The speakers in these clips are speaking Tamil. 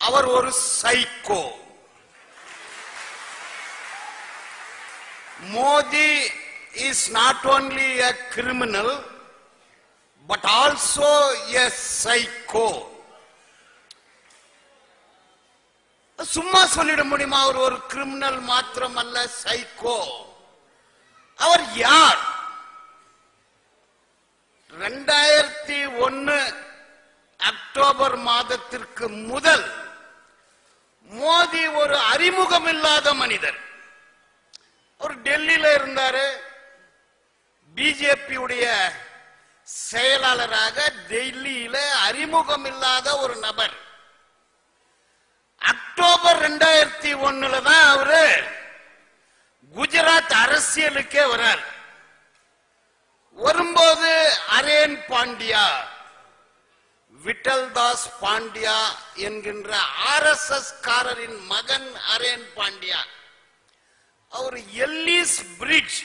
அவர் ஒரு psycho Modi is not only a criminal but also a psycho சும்மா சொல்லிட முடியுமா? அவர் ஒரு கிரிமினல் மாத்திரம் அல்ல சைக்கோ அவர் யார்? ரெண்டாயிரத்தி ஒன்னு அக்டோபர் மாதத்திற்கு முதல் மோதி ஒரு அறிமுகம் இல்லாத மனிதர். அவர் டெல்லியில இருந்தாரு. பிஜேபியுடைய செயலாளராக டெல்லியில அறிமுகம் இல்லாத ஒரு நபர். அக்டோபர் ரெண்டாயிரத்தி ஒண்ணுல தான் அவரு குஜராத் அரசியலுக்கே வரார். வரும்போது அரேன் பாண்டியா விட்டல் தாஸ் பாண்டியா என்கின்ற ஆர் எஸ் எஸ் காரரின் மகன் அரேன் பாண்டியா. அவர் எல்லிஸ் பிரிட்ஜ்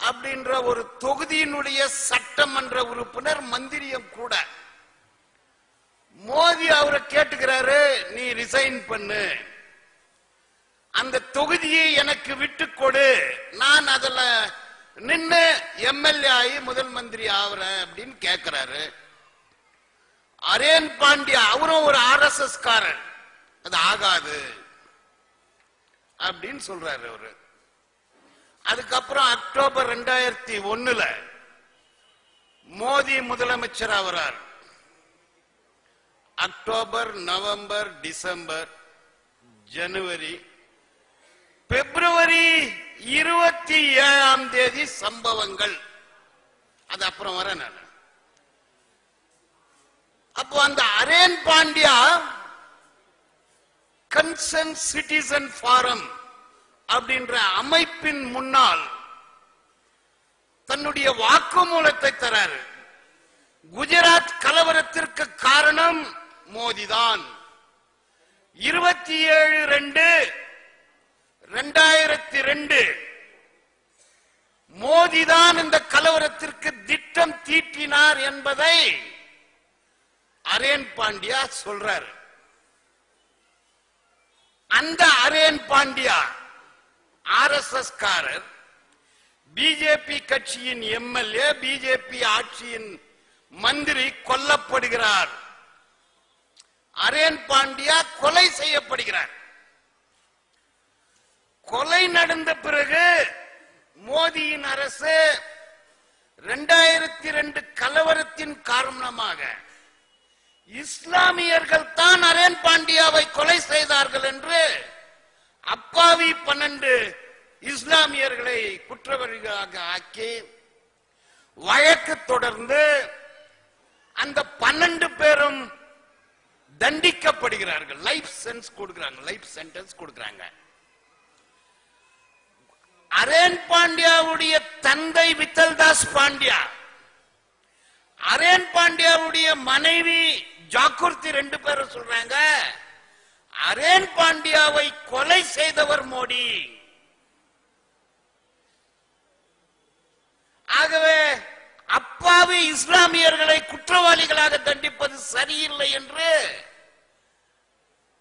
அப்படின்ற ஒரு தொகுதியினுடைய சட்டமன்ற உறுப்பினர் மந்திரியம் கூட. மோதி அவரை கேட்டுக்கிறாரு நீ ரிசைன் பண்ணு. அந்த தொகுதியை எனக்கு விட்டு கொடு. நான் அதுல நின்று எம்எல்ஏ ஆகி முதல் மந்திரி ஆகுறேன் அப்படின்னு கேட்கிறாரு அரேன் பாண்டியா அவரும் ஒரு ஆர்எஸ்எஸ் காரன் அது ஆகாது. அப்படின்னு சொல்றாரு அவரு. அதுக்கப்புறம் அக்டோபர் ரெண்டாயிரத்தி ஒண்ணுல மோடி முதலமைச்சர் ஆகிறார் அக்டோபர் நவம்பர் டிசம்பர் ஜனவரி பிப்ரவரி இருபத்தி ஏழாம் தேதி சம்பவங்கள். அது அப்புறம் வர நான். அப்போ அந்த Haren Pandya concern citizen forum அப்படின்ற அமைப்பின் முன்னால் தன்னுடைய வாக்குமூலத்தை தராரு. குஜராத் கலவரத்திற்கு காரணம் மோதிதான். இருபத்தி ஏழு ரெண்டு ரெண்டாயிரத்தி ரெண்டு மோதிதான் இந்த கலவரத்திற்கு திட்டம் தீட்டினார் என்பதை அரேன் பாண்டியா சொல்றாரு. அந்த Haren Pandya R S S காரர் BJP கட்சியின் எம்எல்ஏ பிஜேபி ஆட்சியின் மந்திரி கொல்லப்படுகிறார். அரேன் பாண்டியா கொலை செய்யப்படுகிறார். கொலை நடந்த பிறகு மோடியின் அரசு இரண்டாயிரத்தி ரெண்டு கலவரத்தின் காரணமாக இஸ்லாமியர்கள் தான் அரேன் பாண்டியாவை கொலை செய்தார்கள் என்று அப்பாவி பன்னெண்டு இஸ்லாமியர்களை குற்றவாளிகளாக ஆக்கி வழக்கு தொடர்ந்து அந்த பன்னெண்டு பேரும் தண்டிக்கப்படுகிறார்கள். லைஃப் சென்ஸ் கொடுக்கிறாங்க. லைஃப் சென்டென்ஸ் கொடுக்கிறாங்க. அரேன் பாண்டியாவுடைய தந்தை வித்தல்தாஸ் பாண்டியா. அரேன் பாண்டியாவுடைய மனைவி ஜாக்குர்த்தி ரெண்டு பேரும் சொல்றாங்க அரேன் பாண்டியாவை கொலை செய்தவர் மோடி. ஆகவே அப்பாவி இஸ்லாமியர்களை குற்றவாளிகளாக தண்டிப்பது சரியில்லை என்று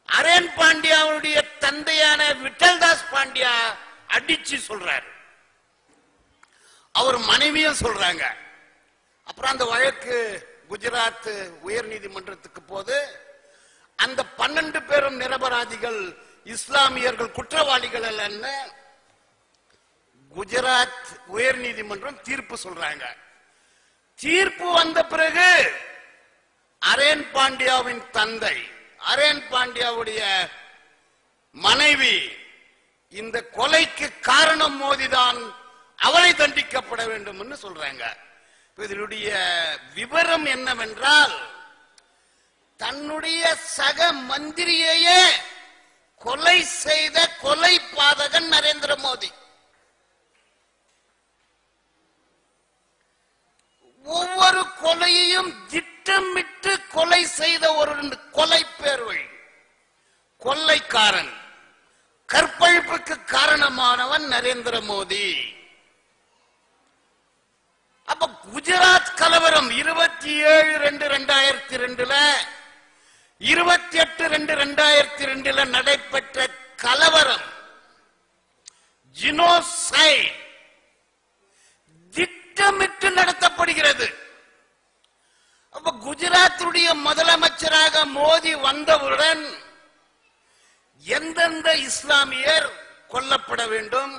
அரேன் பாண்டியாவுடைய தந்தையான விட்டல்தாஸ் பாண்டியா அடிச்சு சொல்றாரு. அவர் மனைவியும் சொல்றாங்க அப்புறம் அந்த வழக்கு குஜராத் உயர் நீதிமன்றத்துக்கு போது அந்த பன்னெண்டு பேரும் நிரபராதிகள் இஸ்லாமியர்கள் குற்றவாளிகள் அல்லன்னு குஜராத் உயர் நீதிமன்றம் தீர்ப்பு சொல்றாங்க. தீர்ப்பு வந்த பிறகு அரேன் பாண்டியாவின் தந்தை அரேன் பாண்டியாவுடைய மனைவி இந்த கொலைக்கு காரணம் மோதிதான் அவளை தண்டிக்கப்பட வேண்டும் என்று சொல்றாங்க. இதனுடைய விவரம் என்னவென்றால் தன்னுடைய சக மந்திரியையே கொலை செய்த கொலை பாதகன் நரேந்திர மோடி. ஒவ்வொரு கொலையையும் திட்டமிட்டு கொலை செய்த ஒரு கொலை பேர்வழி கொள்ளைக்காரன் கற்பழிப்புக்கு காரணமானவன் நரேந்திர மோடி. அப்ப குஜராத் கலவரம் இருபத்தி ஏழு ரெண்டு ரெண்டாயிரத்தி ரெண்டுல இருபத்தி எட்டு ரெண்டு ரெண்டாயிரத்தி ரெண்டுல நடைபெற்ற கலவரம் ஜினோசைட் திட்டமிட்டு நடத்தப்படுகிறது. அப்ப குஜராத்துடைய முதலமைச்சராக மோதி வந்தவுடன் எந்தெந்த இஸ்லாமியர் கொல்லப்பட வேண்டும்?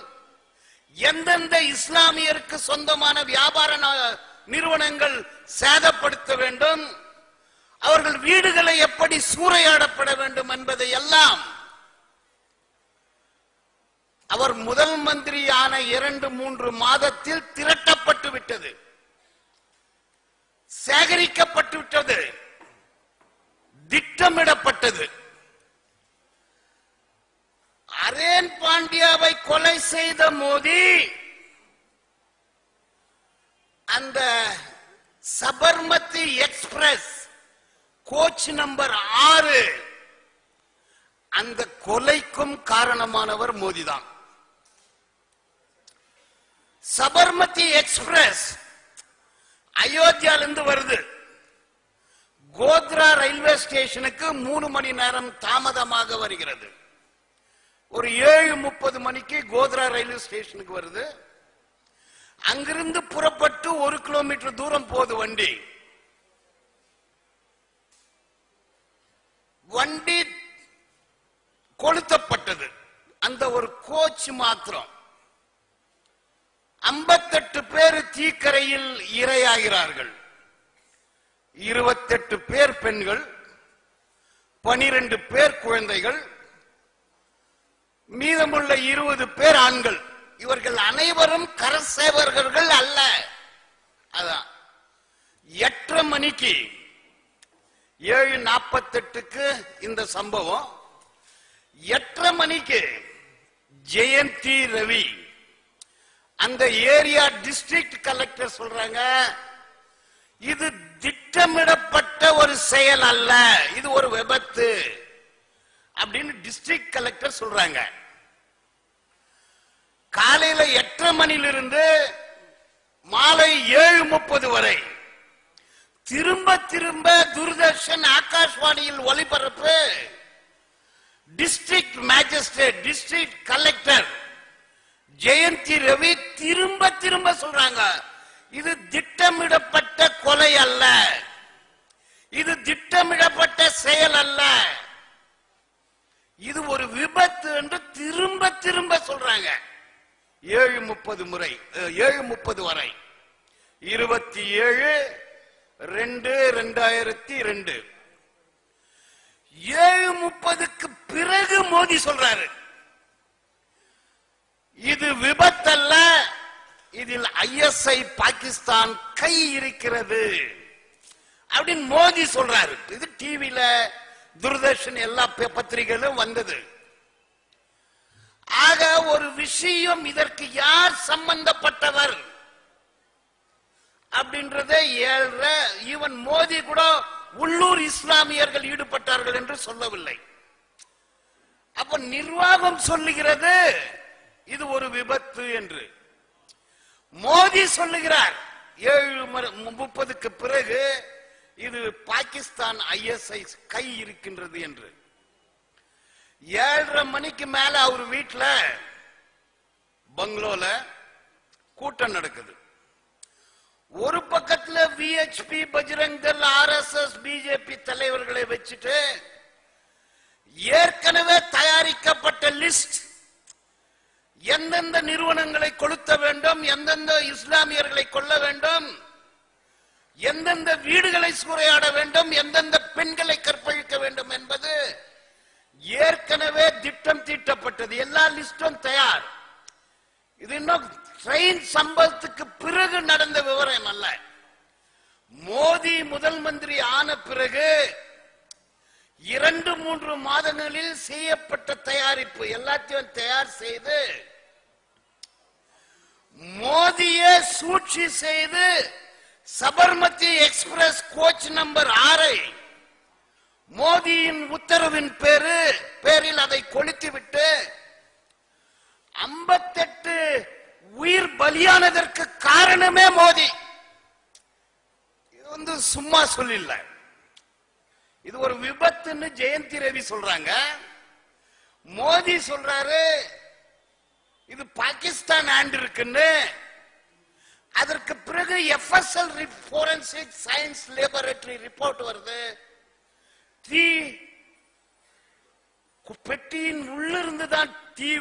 எந்தெந்த இஸ்லாமியருக்கு சொந்தமான வியாபார நிறுவனங்கள் சேதப்படுத்த வேண்டும்? அவர்கள் வீடுகளை எப்படி சூறையாடப்பட வேண்டும் என்பதை எல்லாம் அவர் முதல் மந்திரியான இரண்டு மூன்று மாதத்தில் திரட்டப்பட்டு விட்டது. சேகரிக்கப்பட்டு விட்டது. திட்டமிடப்பட்டது. அரேன் பாண்டியாவை கொலை செய்த மோதி அந்த சபர்மதி எக்ஸ்பிரஸ் கோச் நம்பர் ஆறு அந்த கொலைக்கும் காரணமானவர் மோதிதான். சபர்மதி எக்ஸ்பிரஸ் அயோத்தியாலிருந்து வருது. கோத்ரா ரயில்வே ஸ்டேஷனுக்கு மூணு மணி நேரம் தாமதமாக வருகிறது. ஒரு ஏழு முப்பது மணிக்கு கோத்ரா ரயில்வே ஸ்டேஷனுக்கு வருது. அங்கிருந்து புறப்பட்டு ஒரு கிலோமீட்டர் தூரம் போகுது வண்டி. வண்டி கொளுத்தப்பட்டது. அந்த ஒரு கோச் மாத்திரம். ஐம்பத்தெட்டு பேர் தீக்கரையில் இரையாகிறார்கள். இருபத்தெட்டு பேர் பெண்கள் பனிரெண்டு பேர் குழந்தைகள் மீதமுள்ள இருபது பேர் ஆண்கள். இவர்கள் அனைவரும் கரசேவர்கள் அல்ல. அதான். எட்டரை மணிக்கு ஏழு நாற்பத்தெட்டுக்கு இந்த சம்பவம். எட்டரை மணிக்கு ஜெயந்தி ரவி அந்த ஏரியா டிஸ்ட்ரிக்ட் கலெக்டர் சொல்றாங்க இது திட்டமிடப்பட்ட ஒரு செயல் அல்ல இது ஒரு விபத்து அப்படின்னு டிஸ்ட்ரிக்ட் கலெக்டர் சொல்றாங்க. காலையில எட்டரை மணியிலிருந்து மாலை ஏழு முப்பது வரை திரும்ப திரும்ப தூர்தர்ஷன் ஆகாஷ்வாணியில் ஒளிபரப்பு district magistrate district collector Jayanthi Ravi திரும்ப திரும்ப சொல்றாங்க. இது திட்டமிடப்பட்ட கொலை அல்ல. இது திட்டமிடப்பட்ட செயல் அல்ல. இது ஒரு விபத்து என்று திரும்ப திரும்ப சொல்றாங்க. ஏழு முப்பது முறை ஏழு முப்பது வரை. இருபத்தி ஏழு ரெண்டு ரெண்டாயிரத்தி ரெண்டு. ஏழு முப்பதுக்கு பிறகு மோடி சொல்றாரு. இது விபத்தல்ல இதில் ஐஎஸ்ஐ பாகிஸ்தான் கை இருக்கிறது. அப்படின்னு மோடி சொல்றாரு. இது டிவியில தூர்தர்ஷன் எல்லா ப- பத்திரிகைகளும் வந்தது. ஆக ஒரு விஷயம் இதற்கு யார் சம்பந்தப்பட்டவர்? அப்படின்றத ஏழ்ற ஈவன் மோதி கூட உள்ளூர் இஸ்லாமியர்கள் ஈடுபட்டார்கள் என்று சொல்லவில்லை. அப்ப நிர்வாகம் சொல்லுகிறது இது ஒரு விபத்து என்று. மோதி சொல்லுகிறார் ஏழு முப்பதுக்கு பிறகு இது பாகிஸ்தான் ஐஎஸ்ஐ கை இருக்கின்றது என்று. ஏழரை மணிக்கு மேல அவர் வீட்டுல பங்களோல கூட்டம் நடக்குது. ஒரு பக்கத்துல VHP Bajrang Dal RSS BJP தலைவர்களை வச்சுட்டு ஏற்கனவே தயாரிக்கப்பட்ட லிஸ்ட் எந்தெந்த நிறுவனங்களை கொளுத்த வேண்டும் எந்தெந்த இஸ்லாமியர்களை கொல்ல வேண்டும் எந்தெந்த வீடுகளை சூறையாட வேண்டும் எந்தெந்த பெண்களை கற்பழிக்க வேண்டும் என்பது ஏற்கனவே திட்டம் தீட்டப்பட்டது. எல்லா லிஸ்டும் தயார். இது இன்னும் ட்ரெயின் சம்பவத்துக்கு பிறகு நடந்த விவரம் அல்ல. மோடி முதல் மந்திரி ஆன பிறகு இரண்டு மூன்று மாதங்களில் செய்யப்பட்ட தயாரிப்பு எல்லாத்தையும் தயார் செய்து மோதியை சூழ்ச்சி செய்து சபர்மதி எக்ஸ்பிரஸ் கோச் நம்பர் ஆறை மோதியின் உத்தரவின் பேரு பேரில் அதை கொளுத்திவிட்டு ஐம்பத்தெட்டு உயிர் பலியானதற்கு காரணமே மோதி. இது வந்து சும்மா சொல்லில்ல. இது ஒரு விபத்துன்னு ஜெயந்தி ரவி சொல்றாங்க. மோதி சொல்றாரு இது பாகிஸ்தான் ஆண்டு இருக்குன்னு. அதற்கு பிறகு FSL forensic science laboratory report வருது. தீ கு- பெட்டியின் உள்ளிருந்து தான் தீ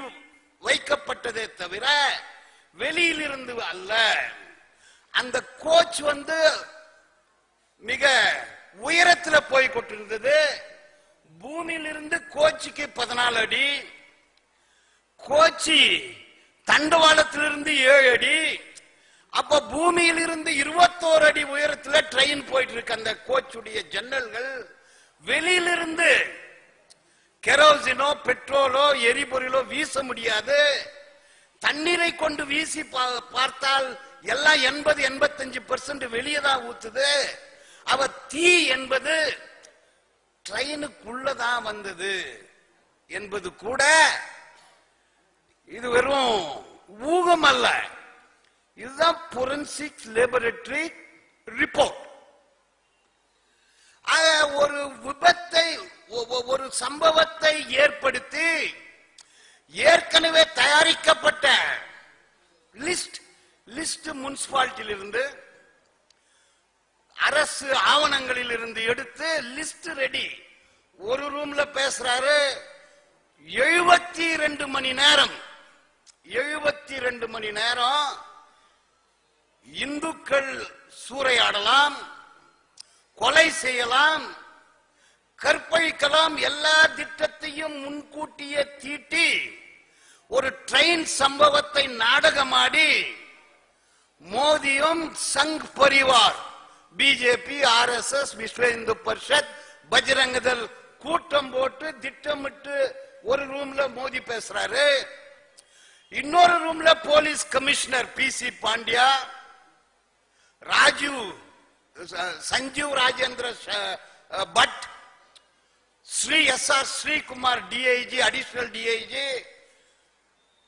வைக்கப்பட்டதே தவிர வெளியிலிருந்து அல்ல. அந்த கோச் வந்து மிக உயரத்துல போய் கொண்டிருந்தது. பூமியிலிருந்து கோச்சிக்கு பதினாலு அடி. கோச்சி தண்டவாளத்திலிருந்து ஏழு அடி. அப்ப பூமியிலிருந்து இருபத்தோரு அடி உயரத்துல ட்ரெயின் போயிட்டு இருக்கு அந்த கோச்சுடைய ஜன்னல்கள். வெளியிலிருந்து கெரோசினோ பெட்ரோலோ எரிபொருளோ வீச முடியாது. தண்ணீரை கொண்டு வீசி பா- பார்த்தால் எல்லாம் எண்பது எண்பத்தஞ்சு பெர்சன்ட் வெளியே தான் ஊத்துது. அவ தீ என்பது ட்ரெயினுக்குள்ளதான் வந்தது என்பது கூட இது வெறும் ஊகம் அல்ல. இதுதான் பொரன்சிக் லேபரட்டரி ரிப்போர்ட் ஒரு விபத்தை ஒரு சம்பவத்தை ஏற்படுத்தி ஏற்கனவே தயாரிக்கப்பட்ட லிஸ்ட் லிஸ்ட் முனிசிபாலிட்டியில் இருந்து அரசு ஆவணங்களில் இருந்து எடுத்து லிஸ்ட் ரெடி. ஒரு ரூம்ல பேசுறாரு எழுபத்தி ரெண்டு மணி நேரம் எழுபத்தி ரெண்டு மணி நேரம் இந்துக்கள் சூறையாடலாம் கொலை செய்யலாம். கற்பழிக்கலாம் எல்லா திட்டத்தையும் முன்கூட்டியே தீட்டி ஒரு ட்ரெயின் சம்பவத்தை நாடகமாடி மோதியும் Sangh Parivar BJP R S S Vishwa Hindu Parishad Bajrang Dal கூட்டம் போட்டு திட்டமிட்டு ஒரு ரூம்ல மோதி பேசுறாரு. இன்னொரு ரூம்ல police commissioner P C Pandya Rajeev Sanjeev Rajendra Bhatt Shri S R Sreekumar DIG additional DIG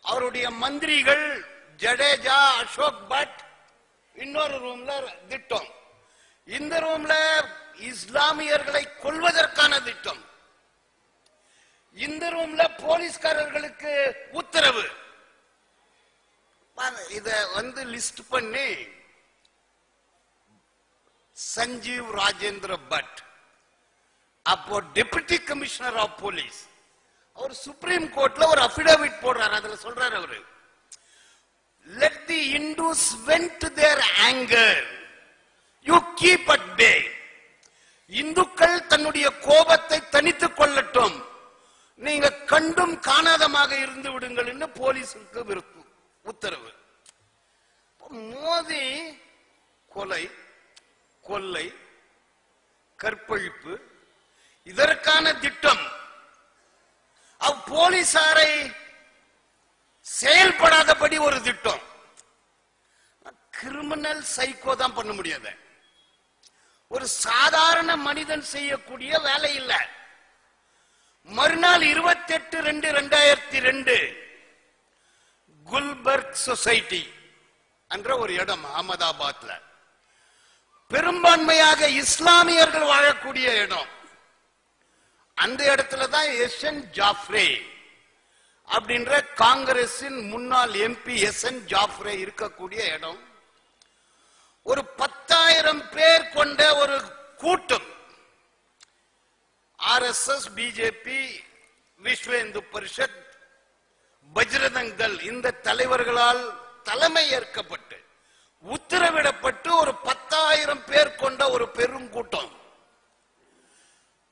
அவருடைய மந்திரிகள் ஜடேஜா அசோக் பட் இன்னொரு ரூம்ல திட்டம். இந்த ரூம்ல இஸ்லாமியர்களை கொல்வதற்கான திட்டம். இந்த ரூம்ல போலீஸ்காரர்களுக்கு உத்தரவு. இத வந்து லிஸ்ட் பண்ணி சஞ்சீவ் ராஜேந்திர பட் அப்போ டெபுட்டி கமிஷனர் ஆஃப் போலீஸ் அவர் சுப்ரீம் கோர்ட்ல ஒரு அபிடவிட் போடுறாரு. அதுல சொல்றாரு அவரு let the Hindus vent their anger you keep at bay இந்துக்கள் தன்னுடைய கோபத்தை தனித்துக் கொள்ளட்டும். நீங்க கண்டும் காணாதமாக இருந்து விடுங்கள் போலீஸுக்கு விருப்பம் உத்தரவு. மோதி கொலை கொள்ளை கற்பழிப்பு இதற்கான திட்டம். அவ் போலீசாரை செயல்படாதபடி ஒரு திட்டம். கிரிமினல் சைக்கோ தான் பண்ண முடியாது. ஒரு சாதாரண மனிதன் செய்யக்கூடிய வேலை இல்லை. மறுநாள் இருபத்தி எட்டு ரெண்டு ரெண்டாயிரத்தி ரெண்டு குல்பர்க் சொசைட்டி என்ற ஒரு இடம் அகமதாபாத்ல பெரும்பான்மையாக இஸ்லாமியர்கள் வாழக்கூடிய இடம். அந்த இடத்துல தான் எஸ் என் ஜாஃப்ரே அப்படின்ற காங்கிரசின் முன்னாள் எம்பி எஸ் என் ஜாஃப்ரே இருக்கக்கூடிய இடம். ஒரு பத்தாயிரம் பேர் கொண்ட ஒரு கூட்டம். R S S BJP Vishwa Hindu Parishad பஜ்ரதங்கள் இந்த தலைவர்களால் தலைமை ஏற்கப்பட்டு உத்தரவிடப்பட்டு ஒரு பத்து ஒரு பெரும் கூட்டம்.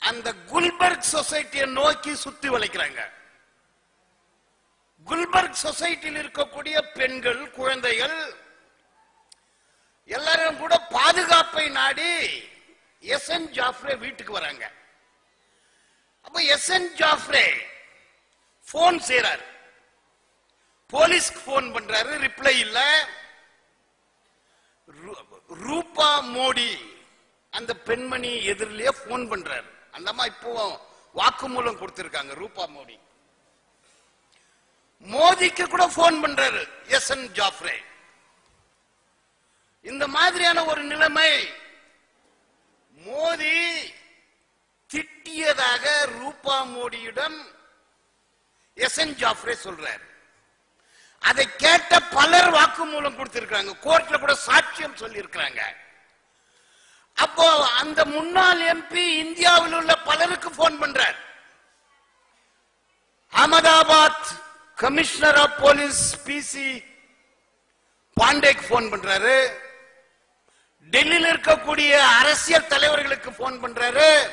அந்த குல்பர்க் சொசைட்டியை நோக்கி சுத்தி வளைக்கிறாங்க. குல்பர்க் சொசைட்டியில் இருக்கக்கூடிய பெண்கள் குழந்தைகள் எல்லாரும் கூட பாதுகாப்பை நாடி எஸ் என் ஜாஃப்ரே வீட்டுக்கு வராங்க. அப்ப எஸ் என் ஜாஃப்ரே போன் செய்யறாரு போலீஸ்க்கு போன் பண்றாரு ரிப்ளை இல்ல. ரூபா மோடி அந்த பெண்மணி எதிரிலேயே போன் பண்றாரு. அந்த அம்மா இப்போ வாக்குமூலம் கொடுத்திருக்காங்க ரூபா மோடி. மோதிக்கு கூட போன் பண்றாரு எஸ் என் ஜாஃப்ரே. இந்த மாதிரியான ஒரு நிலைமை மோதி திட்டியதாக ரூபா மோடியிடம் எஸ் என் ஜாஃப்ரே சொல்றார். அதை கேட்ட பலர் வாக்குமூலம் கொடுத்திருக்காங்க கோர்ட்ல கூட சாட்சியம் சொல்லி இருக்கிறாங்க அப்போ அந்த முன்னாள் எம்பி இந்தியாவில் உள்ள பலருக்கு போன் பண்றார். Ahmedabad commissioner of police PC பாண்டேக்கு phone பண்றாரு. டெல்லியில் இருக்கக்கூடிய அரசியல் தலைவர்களுக்கு போன் பண்றாரு.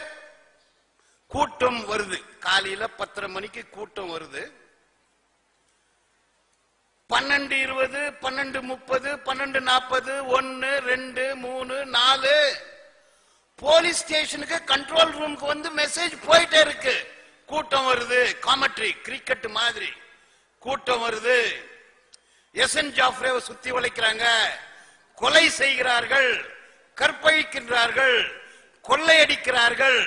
கூட்டம் வருது. காலையில பத்தரை மணிக்கு கூட்டம் வருது. பன்னெண்டு இருபது பன்னெண்டு முப்பது பன்னெண்டு நாற்பது ஒன்னு ரெண்டு மூணு நாலு. போலீஸ் ஸ்டேஷனுக்கு கண்ட்ரோல் ரூமுக்கு வந்து மெசேஜ் போயிட்டே இருக்கு. கூட்டம் வருது காமெட்ரி கிரிக்கெட் மாதிரி. கூட்டம் வருது. எஸ் என் ஜாஃப்ரேவை சுத்தி உழைக்கிறாங்க. கொலை செய்கிறார்கள் கற்பழிக்கின்றார்கள் கொள்ளையடிக்கிறார்கள்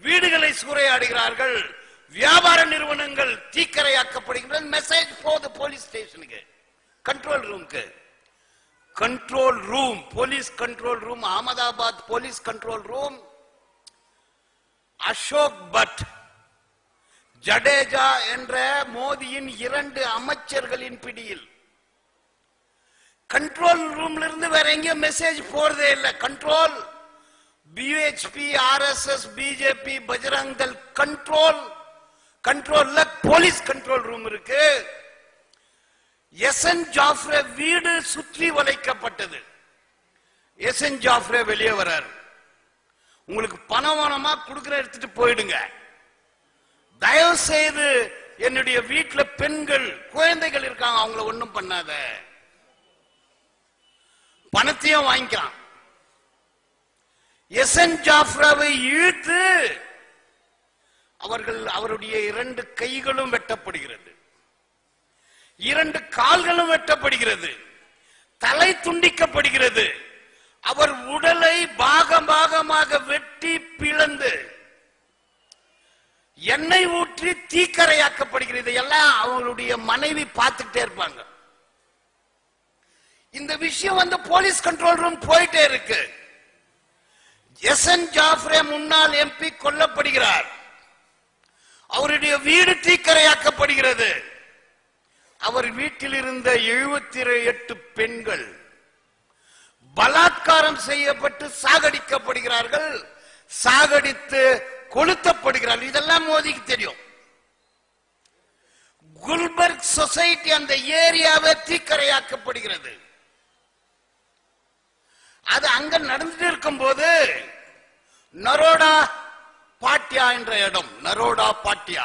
வீடுகளை சூறையாடுகிறார்கள் வியாபார நிறுவனங்கள் தீக்கரையாக்கப்படுகின்றன. மெசேஜ் போகுது போலீஸ் ஸ்டேஷனுக்கு கண்ட்ரோல் ரூமுக்கு control room police control room Ahmedabad police control room Ashok Bhatt Jadeja என்ற மோதியின் இரண்டு அமைச்சர்களின் பிடியில். கண்ட்ரோல் ரூம்ல இருந்து வேற எங்கேயும் மெசேஜ் போறதே இல்லை. Control VHP RSS BJP Bajrang control கண்ட்ரோல்ல போலீஸ் கண்ட்ரோல் ரூம் இருக்கு. எஸ் ஜாஃப்ரே வீடு சுற்றி வளைக்கப்பட்டது. எஸ் என் ஜாஃப்ரே வெளியே வர்றார் உங்களுக்கு பணம் வேணுமா கொடுக்குற எடுத்துட்டு போயிடுங்க. தயவு செய்து என்னுடைய வீட்டுல பெண்கள் குழந்தைகள் இருக்காங்க அவங்கள ஒண்ணும் பண்ணாத. பணத்தையும் வாங்கிக்கிறான் எஸ் என் ஜாஃப்ராவை இழுத்து அவர்கள் அவருடைய இரண்டு கைகளும் வெட்டப்படுகிறது. இரண்டு கால்களும் வெட்டப்படுகிறது. தலை துண்டிக்கப்படுகிறது. அவர் உடலை பாகம் பாகமாக வெட்டி பிளந்து எண்ணெய் ஊற்றி தீக்கரையாக்கப்படுகிறது. எல்லாம் அவங்களுடைய மனைவி பார்த்துட்டே இருப்பாங்க. இந்த விஷயம் வந்து போலீஸ் கண்ட்ரோல் ரூம் போயிட்டே இருக்கு. எஸ் என் ஜாஃப்ரே முன்னாள் எம்பி கொல்லப்படுகிறார். அவருடைய வீடு தீக்கரையாக்கப்படுகிறது. அவர் வீட்டில் இருந்த எழுபத்தி எட்டு பெண்கள் பலாத்காரம் செய்யப்பட்டு சாகடிக்கப்படுகிறார்கள் சாகடித்து கொளுத்தப்படுகிறார்கள். இதெல்லாம் மோதிக்கு தெரியும். குல்பர்க் சொசைட்டி அந்த ஏரியாவை தீக்கரையாக்கப்படுகிறது. அது அங்க நடந்துட்டு இருக்கும் போது நரோடா பாட்டியா என்ற இடம் நரோடா பாட்டியா